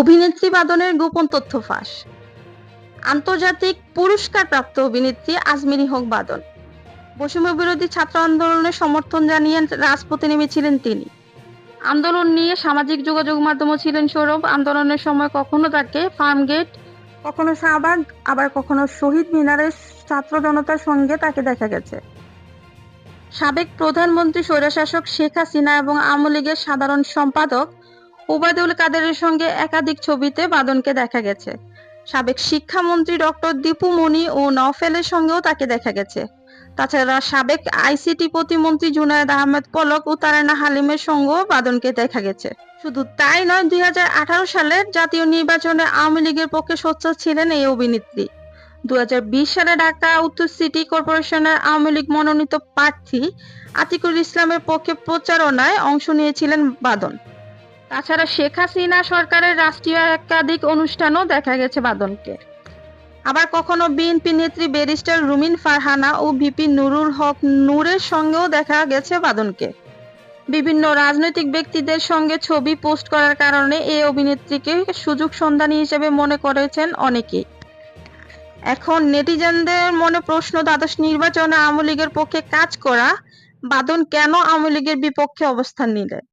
অভিনেত্রী বাদনের গোপন তথ্য ফাঁস। আন্তর্জাতিক পুরস্কারপ্রাপ্ত অভিনেত্রী আজমিরি হক বাদন। বৈষম্য বিরোধী ছাত্র আন্দোলনের সমর্থন জানিয়ে রাজপথে নেমেছিলেন তিনি। আন্দোলন নিয়ে সামাজিক যোগাযোগ মাধ্যমও ছিলেন সৌরভ। আন্দোলনের সময় কখনো তাকে ফার্মগেট, কখনো শাহবাগ, আবার কখনো শহীদ মিনারের ছাত্র জনতার সঙ্গে তাকে দেখা গেছে। সাবেক প্রধানমন্ত্রী, স্বৈরশাসক শেখ হাসিনা এবং আওয়ামী লীগের সাধারণ সম্পাদক ওবায়দুল কাদেরের সঙ্গে একাধিক ছবিতে বাদনকে দেখা গেছে। সাবেক শিক্ষামন্ত্রী ডক্টর দীপু মনি ও নওফেলের সঙ্গেও তাকে দেখা গেছে। তাছাড়া সাবেক আইসিটি প্রতিমন্ত্রী জুনায়েদ আহমেদ পলক ও তারানা হালিমের সঙ্গেও বাদনকে দেখা গেছে। শুধু তাই নয়, দুই সালের জাতীয় নির্বাচনে আওয়ামী লীগের পক্ষে সোচ্চার ছিলেন এই অভিনেত্রী। দুই হাজার বিশ সালে ঢাকা উত্তর সিটি কর্পোরেশনের আওয়ামী লীগ মনোনীত প্রার্থী আতিকুল ইসলামের পক্ষে প্রচারণায় অংশ নিয়েছিলেন বাদন। তাছাড়া শেখ হাসিনা সরকারের রাষ্ট্রীয় একাধিক অনুষ্ঠানও দেখা গেছে বাদনকে। আবার কখনো বিএনপি নেত্রী ব্যারিস্টার রুমিন ফারহানা ও ভিপি নুরুল হক নূরের সঙ্গেও দেখা গেছে বাদনকে। বিভিন্ন রাজনৈতিক ব্যক্তিদের সঙ্গে ছবি পোস্ট করার কারণে এই অভিনেত্রীকে সুযোগ সন্ধানী হিসেবে মনে করেছেন অনেকেই। এখন নেটিজেনদের মনে প্রশ্ন, দ্বাদশ নির্বাচনে আওয়ামী লীগের পক্ষে কাজ করা, বাদন কেন আওয়ামী লীগের বিপক্ষে অবস্থান নিলেন